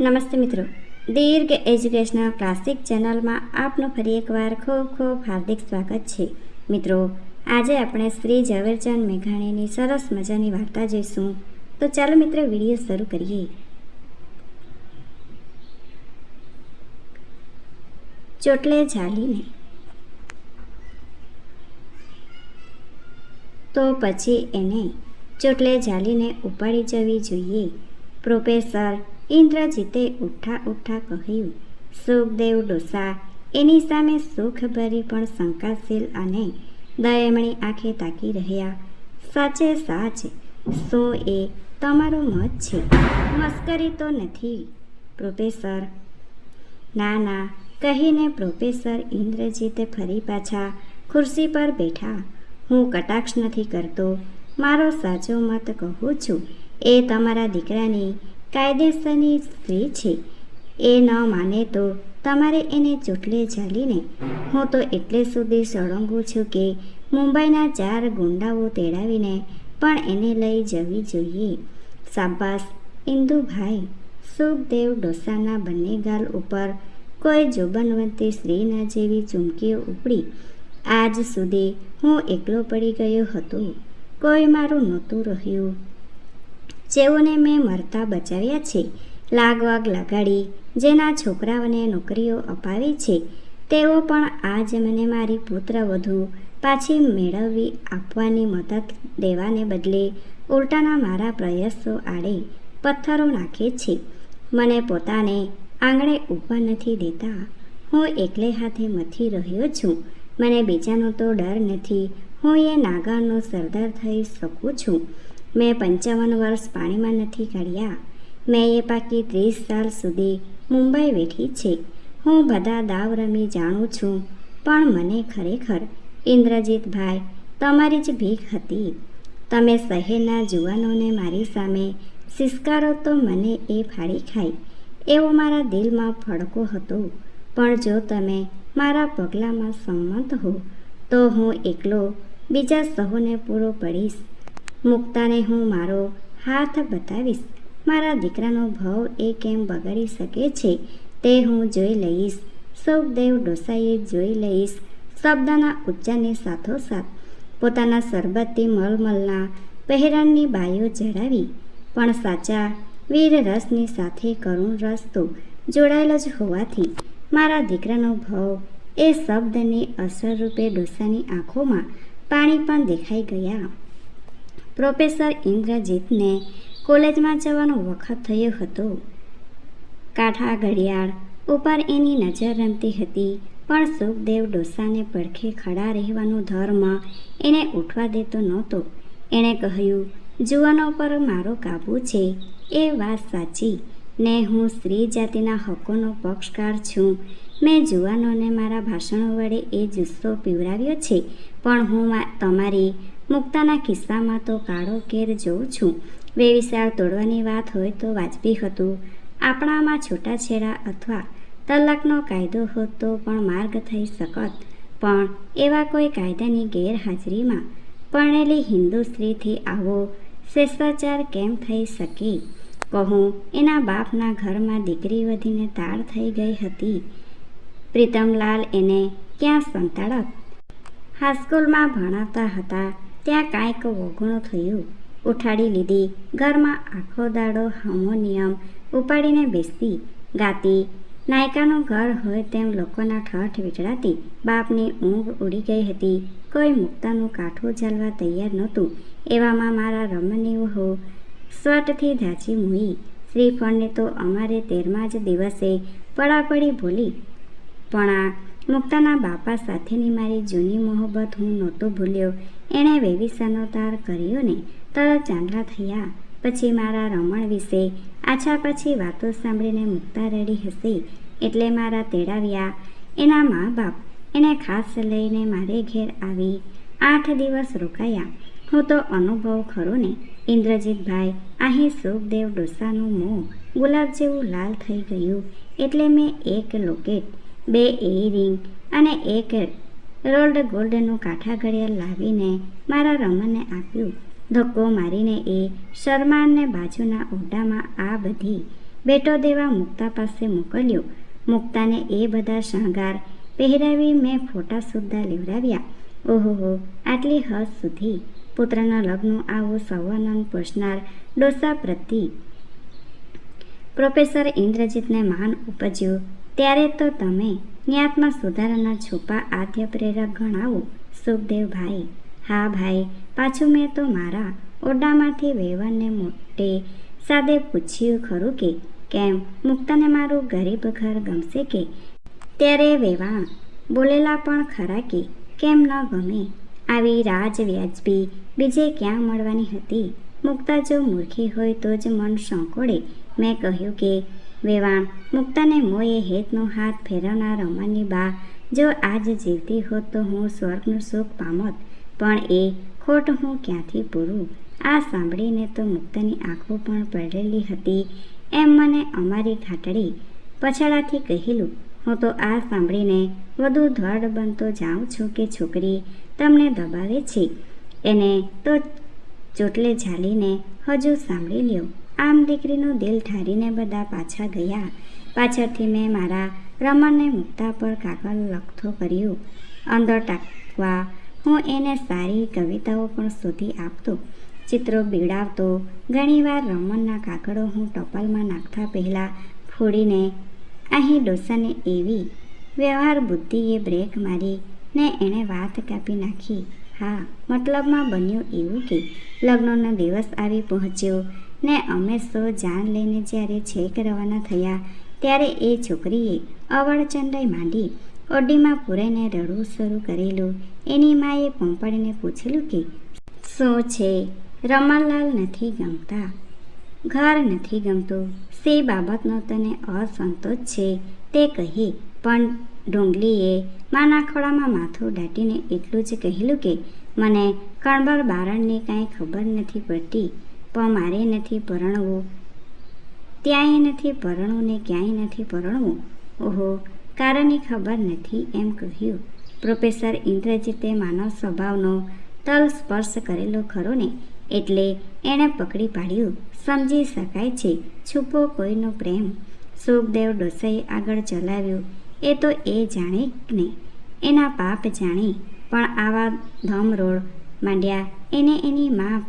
નમસ્તે મિત્રો. દીર્ઘ educational classic ચેનલમાં આપનું ફરી એકવાર ખૂબ ખૂબ હાર્દિક સ્વાગત છે. મિત્રો, આજે આપણે શ્રી ઝવેરચંદ મેઘાણીની સરસ મજાની વાર્તા જોઈશું. તો ચાલો મિત્રો, વીડિયો શરૂ કરીએ. ચોટલે ઝાલીને. તો પછી એને ચોટલે ઝાલીને ઉપાડી જવી જોઈએ. પ્રોફેસર ઇન્દ્રજીતે ઉઠા ઉઠા કહ્યું, સુખદેવ ડોસા, એની સામે સુખભરી પણ શંકાશીલ અને દયમણી આંખે તાકી રહ્યા. સાચે સાચ શું એ તમારો મત છે. મસ્કરી તો નથી. પ્રોફેસર ના ના, કહીને પ્રોફેસર ઇન્દ્રજીતે ફરી પાછા ખુરશી પર બેઠા. હું કટાક્ષ નથી કરતો. મારો સાચો મત કહું છું. એ તમારા દીકરાની કાયદેસરની સ્ત્રી છે. એ ન માને તો તમારે એને ચોટલે ઝાલીને હું તો એટલે સુધી સળંગું છું કે મુંબઈના ચાર ગુંડાઓ તેડાવીને પણ એને લઈ જવી જોઈએ. સાબાસ ઇન્દુભાઈ. સુખદેવ ડોસાના બંને ગાલ ઉપર કોઈ જોબનવંતી સ્ત્રીના જેવી ચૂમકીઓ ઉપડી. આજ સુધી હું એકલો પડી ગયો હતો. કોઈ મારું નહોતું રહ્યું. જેઓને મેં મરતા બચાવ્યા છે. લાગવાગ લગાડી, જેના છોકરાઓને નોકરીઓ અપાવી છે. તેઓ પણ આજ મને મારી પુત્ર વધુ પાછી મેળવવી આપવાની મદદ દેવાને બદલે ઉલટાના મારા પ્રયાસો આડે પથ્થરો નાખે છે. મને પોતાને આંગણે ઊભા નથી દેતા. હું એકલે હાથે મથી રહ્યો છું. મને બીજાનો તો ડર નથી. હું એ નાગાનો સરદાર થઈ શકું છું. મેં પંચાવન વર્ષ પાણીમાં નથી કાઢ્યા મેં એ પાકી ત્રીસ સાલ સુધી મુંબઈ બેઠી છે. હું બધા દાવ રમી જાણું છું. પણ મને ખરેખર ઇન્દ્રજીતભાઈ, તમારી જ ભીખ હતી. તમે શહેરના જુવાનોને મારી સામે સિસ્કારો તો મને એ ફાડી ખાઈ એવો મારા દિલમાં ફડકો હતો. પણ જો તમે મારા પગલામાં સંમત હો, તો હું એકલો બીજા સહુને પૂરો પડીશ. મુક્તાને હું મારો હાથ બતાવીશ. મારા દીકરાનો ભાવ એ કેમ બગાડી શકે છે તે હું જોઈ લઈશ. સૌદેવ ડોસાઈએ જોઈ લઈશ. શબ્દના ઉચ્ચારની સાથોસાથ પોતાના સરબતથી મલમલના પહેરણની બાઈઓ જડાવી. પણ સાચા વીર રસની સાથે કરુણ રસ તો જોડાયેલો જ હોવાથી મારા દીકરાનો ભાવ એ શબ્દની અસરરૂપે ડોસાની આંખોમાં પાણી પણ દેખાઈ ગયા. પ્રોફેસર ઇન્દ્રજીતને કોલેજમાં જવાનો વખત થયો હતો. કાંઠા ઘડિયાળ ઉપર એની નજર રમતી હતી, પણ સુખદેવ ડોસાને પડખે ખડા રહેવાનો ધર્મ એને ઉઠવા દેતો નહોતો. એણે કહ્યું, જુવાનો પર મારો કાબૂ છે. એ વાત સાચી. ને હું સ્ત્રી જાતિના હકોનો પક્ષકાર છું. મેં જુવાનોને મારા ભાષણો વડે એ જુસ્સો પીવડાવ્યો છે. પણ હું તમારી મુક્તાના કિસ્સામાં તો કાળો કેર જોઉં છું. વેવિશાળ તોડવાની વાત હોય તો વાજબી હતું. આપણામાં છૂટાછેડા અથવા તલાકનો કાયદો હોત તો પણ માર્ગ થઈ શકત. પણ એવા કોઈ કાયદાની ગેરહાજરીમાં પરણેલી હિન્દુ સ્ત્રીથી આવો શેષાચાર કેમ થઈ શકે? કહું, એના બાપના ઘરમાં દીકરી વધીને તાળ થઈ ગઈ હતી. પ્રીતમલાલ એને ક્યાં સંતાડત? હાઈસ્કૂલમાં ભણાવતા હતા. ત્યાં કાંઈક વગણું થયું. ઉઠાડી લીધી. ઘરમાં આખો દાડો હાર્મોનિયમ ઉપાડીને બેસતી ગાતી, નાયકાનું ઘર હોય તેમ લોકોના ઠઠ વીટળાતી. બાપની ઊંઘ ઉડી ગઈ હતી. કોઈ મુક્તાનું કાઠું ચાલવા તૈયાર નહોતું. એવામાં મારા રમણીઓ હો. સ્વટથી ધાચી મૂઈ. શ્રીફળને તો અમારે તેરમા જ દિવસે પડાપડી ભૂલી. પણ આ મુક્તાના બાપા સાથેની મારી જૂની મોહબ્બત હું નહોતો ભૂલ્યો. એણે વેવિસાનો તાર કર્યો ને તરત ચાંદલા થયા. પછી મારા રમણ વિશે, આછા પછી વાતો સાંભળીને મુક્તા રેડી હશે એટલે મારા તેડાવ્યા. એના મા બાપ એને ખાસ લઈને મારે ઘેર આવી. આઠ દિવસ રોકાયા. હું તો અનુભવ ખરો ને, ઇન્દ્રજીતભાઈ અહીં સુખદેવ ડોસાનું મોં ગુલાબ જેવું લાલ થઈ ગયું. એટલે મેં એક લોકેટ, બે ઇયરિંગ અને એક રોલ્ડ ગોલ્ડનું કાંઠા ઘડિયાળ લાવીને મારા રમણને આપ્યું. ધક્કો મારીને એ શર્માનને બાજુના ઓરડામાં આ બધી બેટો દેવા મુક્તા પાસે મોકલ્યો. મુક્તાને એ બધા શણગાર પહેરાવી મેં ફોટા સુદ્ધા લેવડાવ્યા. ઓહોહો, આટલી હદ સુધી પુત્રના લગ્ન આવો સવાનંદ પોષનાર ડોસા પ્રતિ. પ્રોફેસર ઇન્દ્રજીતને માન ઉપજ્યું. ત્યારે તો તમે જ્ઞાતમાં સુધારાના છુપા આદ્ય પ્રેરક ગણાવું. સુખદેવભાઈ. હા ભાઈ, પાછું મેં તો મારા ઓરડામાંથી વેવરને મોટે સાદે પૂછ્યું ખરું કે કેમ મુક્તાને મારું ગરીબ ઘર ગમશે કે? ત્યારે વેવાણ બોલેલા પણ ખરા કે કેમ ન ગમે? આવી રાજ વ્યાજબી બીજે ક્યાં મળવાની હતી? મુક્તા જો મૂર્ખી હોય તો જ મન સંકોડે. મેં કહ્યું કે વેવાણ. મુક્તાને મોએ હેતનો હાથ ફેરવનાર રમણની બા. જો આજ જીવતી હોત તો હું સ્વર્ગનું સુખ પામત. પણ એ ખોટ હું ક્યાંથી પૂરું? આ સાંભળીને તો મુક્તાની આંખો પણ પડેલી હતી. એમ મને અમારી ઘાટડી પછાડાથી કહેલું, હું તો આ સાંભળીને વધુ ધડ બનતો જાઉં છું કે છોકરી તમને દબાવે છે? એને તો ચોટલે ઝાલીને હજુ સાંભળી લ્યો. આમ દીકરીનું દિલ ઠારીને બધા પાછા ગયા. પાછળથી મેં મારા રમણને મુક્તા પર કાગળ લખતો કર્યો. અંદર ટાંકવા હું એને સારી કવિતાઓ પણ શોધી આપતો. ચિત્રો બીડાવતો ઘણીવાર રમણના કાગળો હું ટપાલમાં નાખતા પહેલાં ફોડીને અહીં ડોસાને એવી વ્યવહાર બુદ્ધિએ બ્રેક મારી ને એણે વાત કાપી નાખી. હા, મતલબમાં બન્યું એવું કે લગ્નનો દિવસ આવી પહોંચ્યો. ને અમે સો જાન લઈને જ્યારે છેક રવાના થયા, ત્યારે એ છોકરીએ અવળચંડાઈ માંડી ઓડીમાં પૂરાઈને રડવું શરૂ કરેલું. એની માએ પંપડીને પૂછેલું કે, શું છે? રમણલાલ નથી ગમતા? ઘર નથી ગમતું? સે બાબતનો તને અસંતોષ છે? તે કહી, પણ ડુંગલીએ માના ખોળામાં માથું દાટીને એટલું જ કહેલું કે, મને કણબર બારણની કાંઈ ખબર નથી પડતી. પણ મારે નથી પરણવું. ત્યાંય નથી પરણવું ને ક્યાંય નથી પરણવું. ઓહો, કારણની ખબર નથી એમ કહ્યું. પ્રોફેસર ઇન્દ્રજીતે માનવ સ્વભાવનો તલ સ્પર્શ કરેલો ખરો ને, એટલે એણે પકડી પાડ્યું. સમજી શકાય છે, છુપો કોઈનો પ્રેમ. સુખદેવ ડોસાઈ આગળ ચલાવ્યું. એ તો એ જાણે ને, એના પાપ જાણે. પણ આવા ધમરોળ માંડ્યા, એને એની મા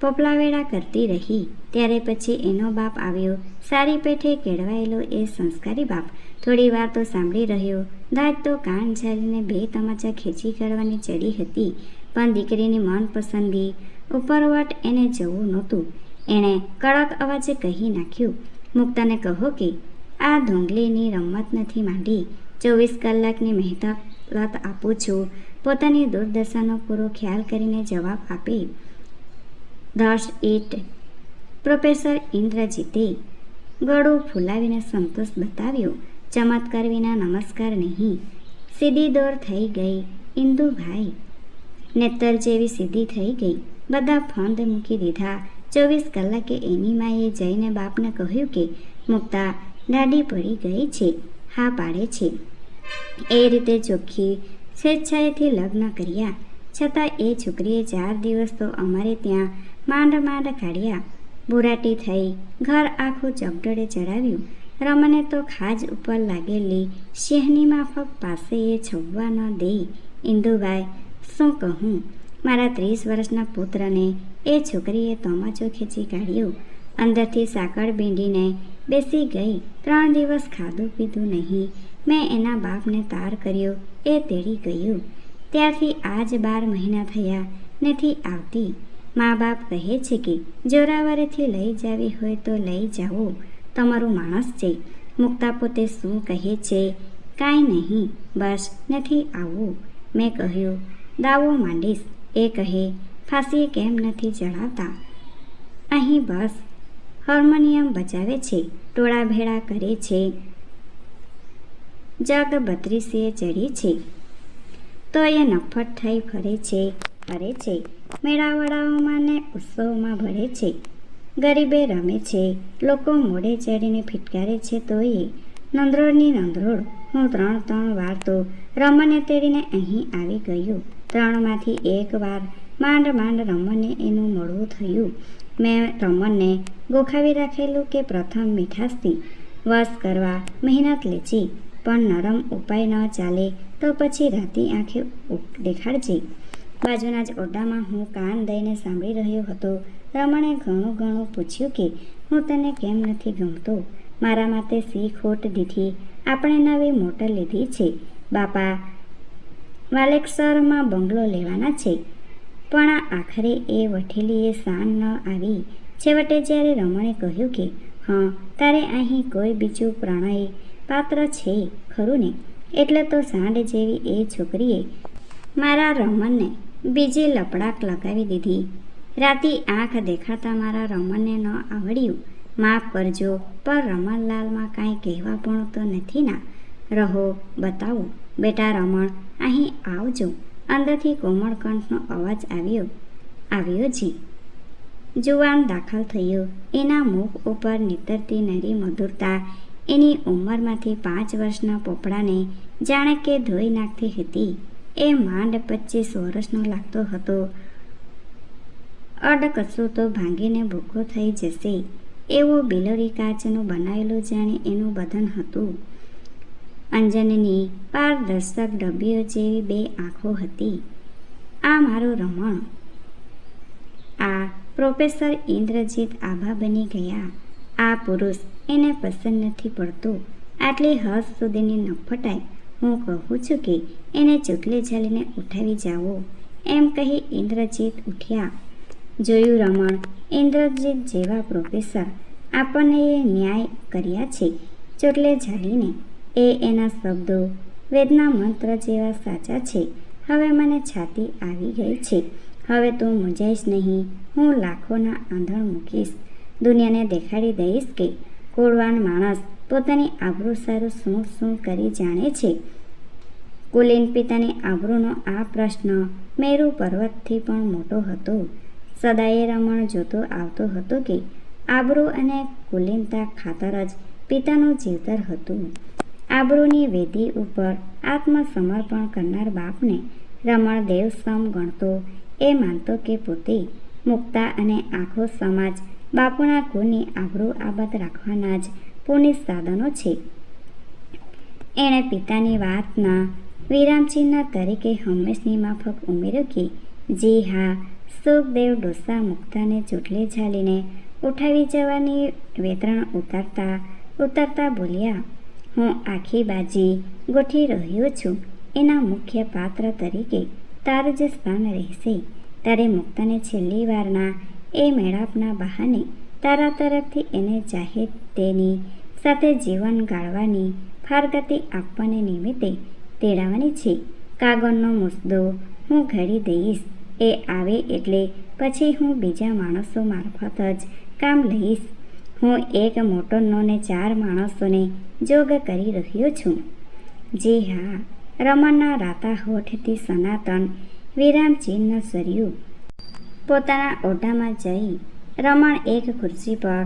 પોપલાવેડા કરતી રહી. ત્યારે પછી એનો બાપ આવ્યો. સારી પેઠે કેળવાયેલો એ સંસ્કારી બાપ. થોડી વાર તો સાંભળી રહ્યો. દાંત તો કાન ઝાલીને બે તમાચા ખેંચી કાઢવાની ચડી હતી. પણ દીકરીની મનપસંદગી ઉપરવટ એને જવું નહોતું. એણે કડક અવાજે કહી નાખ્યું, મુક્તાને કહો કે, આ ધોંગલીની રમત નથી માંડી. ચોવીસ કલાકની મહેનત આપું છું. પોતાની દુર્દશાનો પૂરો ખ્યાલ કરીને જવાબ આપે. ધસ ઇટ પ્રોફેસર ઇન્દ્રજીતે ગળું ફૂલાવીને સંતોષ બતાવ્યો. ચમત્કાર વિના નમસ્કાર નહીં. સીધી દોર થઈ ગઈ, ઇન્દુભાઈ. નેતર જેવી સીધી થઈ ગઈ. બધા ફંદ મૂકી દીધા. ચોવીસ કલાકે એની માએ જઈને બાપને કહ્યું કે, મુક્તા દાડી પડી ગઈ છે. હા પાડે છે. એ રીતે ચોખ્ખી સ્વેચ્છાએથી લગ્ન કર્યા. છતાં એ છોકરીએ ચાર દિવસ તો અમારે ત્યાં માંડ માંડ કાઢ્યા. બુરાટી થઈ ઘર આખું ચગડડે ચડાવ્યું રમને તો ખાજ ઉપર લાગેલી સિંહની માફક પાસે એ છવવા ન દે ઇન્દુભાઈ, શું કહું? મારા ત્રીસ વર્ષના પુત્રને એ છોકરીએ તમાચો ખેંચી કાઢ્યો. અંદરથી સાકળ બીંડીને બેસી ગઈ. ત્રણ દિવસ ખાધું પીધું નહીં. મેં એના બાપને તાર કર્યો. એ તેડી ગયું. ત્યારથી આજ બાર મહિના થયા નથી આવતી. મા બાપ કહે છે કે, જોરાવરેથી લઈ જાવી હોય તો લઈ જાઓ, તમારું માણસ છે. મુક્તા પોતે શું કહે છે? કાંઈ નહીં, બસ નથી આવવું મેં કહ્યું, દાવો માંડીશ. એ કહે ફાંસી કેમ નથી ચડાવતા અહીં બસ. હાર્મોનિયમ બજાવે છે, ટોળા ભેળા કરે છે. જગ બત્રીસે ચડી છે. તો એ નફટ થઈ ફરે છે ફરે છે. મેળાવડાઓમાં ને ઉત્સવમાં ભળે છે. ગરીબે રમે છે. લોકો મોડે ચડીને ફિટકારે છે તોય નંદરોળની નંદરોળ. હું ત્રણ ત્રણ વાર તો રમને તેડીને અહીં આવી ગયું. ત્રણમાંથી એક વાર માંડ માંડ રમને એનું મળવું થયું. મેં રમણને ગોખાવી રાખેલું કે પ્રથમ મીઠાશથી. વશ કરવા મહેનત લેજી. પણ નરમ ઉપાય ન ચાલે તો પછી રાતી આંખે દેખાડજે. બાજુના જ ઓરડામાં હું કાન દઈને સાંભળી રહ્યો હતો. રમણે ઘણું ઘણું પૂછ્યું કે, હું તને કેમ નથી ગમતો? મારા માટે સી ખોટ દીધી? આપણે નવી મોટર લીધી છે. બાપા વાલેકસરમાં બંગલો લેવાના છે. પણ આખરે એ વઠેલીએ સાન ન આવી. છેવટે જ્યારે રમણે કહ્યું કે, હા, તારે અહીં કોઈ બીજું પ્રણય પાત્ર છે ખરું ને? એટલે તો સાંડ જેવી એ છોકરીએ મારા રમણને બીજી લપડાક લગાવી દીધી. રાતે આંખ દેખાતા મારા રમણને ન આવડ્યું. માફ કરજો, પણ રમણલાલમાં કાંઈ કહેવા પણ તો નથી ના. રહો, બતાવો. બેટા રમણ, અહીં આવજો. અંદરથી કોમળકંઠનો અવાજ આવ્યો. આવ્યો જી. જુવાન દાખલ થયો. એના મુખ ઉપર નીતરતી નરી મધુરતા. એની ઉંમરમાંથી પાંચ વર્ષના પોપડાને જાણે કે ધોઈ નાખતી હતી. એ માંડ પચીસ વર્ષનો લાગતો હતો. અડકશું તો ભાંગીને ભૂખો થઈ જશે. એવો બિલોરી કાચનું બનાવેલું જાણે એનું બદન હતું. અંજનની પારદર્શક ડબ્બીઓ જેવી બે આંખો હતી. આ મારું રમણ. આ પ્રોફેસર ઇન્દ્રજીત આભા બની ગયા. આ પુરુષ એને પસંદ નથી પડતો. આટલી હદ સુધીની ન ફટાય હું કહું છું કે એને ચોટલે ઝાલીને ઉઠાવી જાઓ. એમ કહી ઇન્દ્રજીત ઉઠ્યા. જોયું રમણ, ઇન્દ્રજીત જેવા પ્રોફેસર આપણને એ ન્યાય કર્યા છે. ચોટલે ઝાલીને, એ એના શબ્દો, વેદના મંત્ર જેવા સાચા છે. હવે મને છાતી આવી ગઈ છે. હવે તું મૂંઝાઈશ નહીં. હું લાખોના આંધણ મૂકીશ. દુનિયાને દેખાડી દઈશ કે કોળવાન માણસ પોતાની આબરૂ સારું શું શું કરી જાણે છે. કુલીન પિતાની આબરૂનો આ પ્રશ્ન મેરુ પર્વતથી પણ મોટો હતો. સદાય રમણ જોતો આવતો હતો કે આબરૂ અને કુલીનતા ખાતર જ પિતાનું જીવતર હતું. આબરૂની વેદી ઉપર આત્મસમર્પણ કરનાર બાપને રમણ દેવસમ ગણતો એ માનતો કે પોતે મુક્તા અને આખો સમાજ બાપુના કુળની આબરૂ આબત રાખવાના જ પુનિત સાધનો છે. એણે પિતાની વાતના વિરામચિહ્ન તરીકે હંમેશની માફક ઉમેર્યું કે, જી હા, સુખદેવ ડોસા મુક્તાને ચૂંટલી ઝાલીને ઉઠાવી જવાની વેતરણ ઉતારતા ઉતારતા બોલ્યા, હું આખી બાજી ગોઠી રહ્યો છું. એના મુખ્ય પાત્ર તરીકે તારું જ સ્થાન રહેશે. તારે મુક્તાને છેલ્લી વારના એ મેળાપના બહાને તારા તરફથી એને જાહેર તેની સાથે જીવન ગાળવાની ફારગતિ આપવાને નિમિત્તે તેડાવાની છે. કાગળનો મુસદો હું ઘડી દઈશ. એ આવે એટલે પછી હું બીજા માણસો મારફત જ કામ લઈશ. હું એક મોટો નોને ચાર માણસોને જોગ કરી રહ્યો છું. જી હા, રમણના રાતા હોઠથી સનાતન વિરામ ચિહ્ન સર્યું. પોતાના ઓઢામાં જઈ રમણ એક ખુરશી પર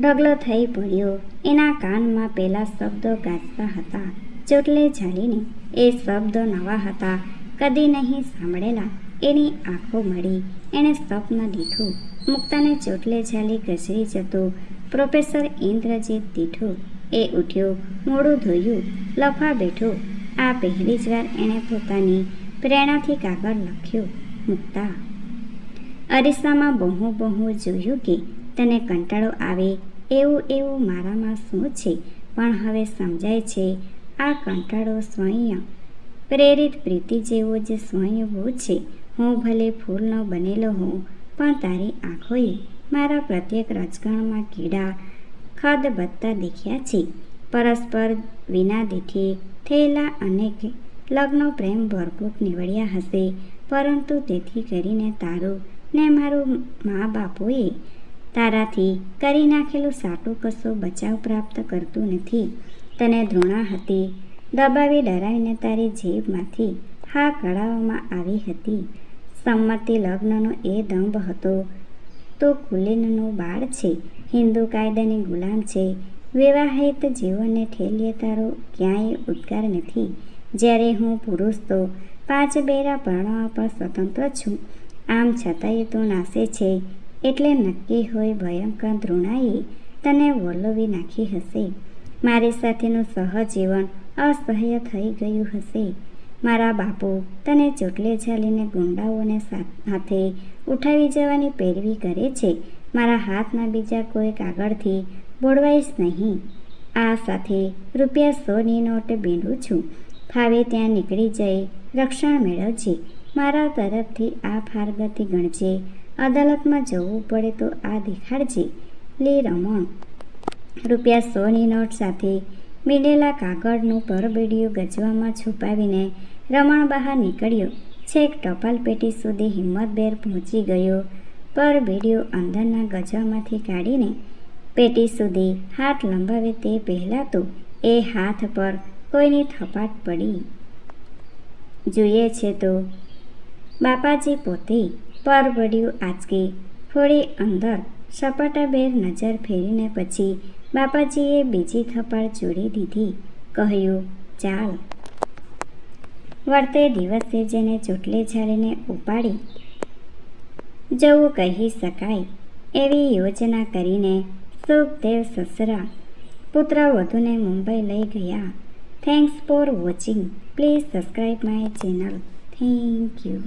ઢગલો થઈ પડ્યો. એના કાનમાં પેલા શબ્દો ગાજતા હતા. ચોટલે ઝાલીને એ શબ્દો નવા હતા. કદી નહીં સાંભળેલા. એની આંખો મળી. એણે સ્વપ્ન દીઠું મુક્તાને ચોટલે ઝાલી ઘસરી જતો. પ્રોફેસર ઇન્દ્રજીત દીઠું એ ઉઠ્યો. મોડું ધોયું. લફા બેઠો. આ પહેલી જ વાર એણે પોતાની પ્રેરણાથી કાગળ લખ્યો. મુક્તા, અરીસામાં બહુ બહુ જોયું કે તને કંટાળો આવે એવું એવું મારામાં શું છે? પણ હવે સમજાય છે, આ કંટાળો સ્વયં પ્રેરિત પ્રીતિ જેવો જ સ્વયંભૂ છે. હું ભલે ફૂલનો બનેલો હોઉં, પણ તારી આંખોએ મારા પ્રત્યેક રજગણમાં કીડા, ખદ બત્તા દેખ્યા છે. પરસ્પર વિના દીઠે થયેલા અનેક લગ્નો પ્રેમ ભરપૂર નીવડ્યા હશે, પરંતુ તેથી કરીને તારું ને મારું મા બાપોએ તારાથી કરી નાખેલું સાટું કશો બચાવ પ્રાપ્ત કરતું નથી. તને ધૃણા હતી, દબાવી ડરાવીને તારી જીભમાંથી હા કઢાવવામાં આવી હતી. સંમતિ લગ્નનો એ દંભ હતો, તો કુલીનનું બાળ છે, હિન્દુ કાયદાની ગુલામ છે. વિવાહિત જીવનને ઠેલીએ તારો ક્યાંય ઉદ્ગાર નથી. જ્યારે હું પુરુષ તો પાંચ બેરા પરણવા પર સ્વતંત્ર છું. આમ છતાંય તું નાસે છે. એટલે નક્કી હોય ભયંકર ધૃણાએ તને વલોવી નાખી હશે. મારી સાથેનું સહજીવન અસહ્ય થઈ ગયું હશે. મારા બાપુ તને ચોટલે ઝાલીને ગુંડાઓને સા- હાથે ઉઠાવી જવાની પેરવી કરે છે. મારા હાથમાં બીજા કોઈ કાગળથી બોળવાઈશ નહીં. આ સાથે રૂપિયા સોની નોટ બીંડું છું. ફાવે ત્યાં નીકળી જઈ રક્ષણ મેળવજે. મારા તરફથી આ ફારગતિ ગણજે. અદાલતમાં જવું પડે તો આ દેખાડજે. લે રમણ. રૂપિયા સોની નોટ સાથે મીડેલા કાગળનું પરબેડિયું ગજવામાં છુપાવીને રમણ બહાર નીકળ્યો. છેક ટપાલ પેટી સુધી હિંમતભેર પહોંચી ગયો. પરબેડિયું અંદરના ગજવામાંથી કાઢીને પેટી સુધી હાથ લંબાવે તે પહેલાં તો એ હાથ પર કોઈની થપાટ પડી. જોઈએ છે તો બાપાજી પોતે પરબડિયું આંચકી. થોડી અંદર સપાટાભેર નજર ફેરીને પછી બાપાજીએ બીજી થપાળ જોડી દીધી. કહ્યું, ચાલ. વર્તે દિવસે જેને ચોટલે ઝાલીને ઉપાડી જવું કહી શકાય એવી યોજના કરીને સુખદેવ સસરા પુત્ર વધુને મુંબઈ લઈ ગયા. Thanks for watching please subscribe my channel thank you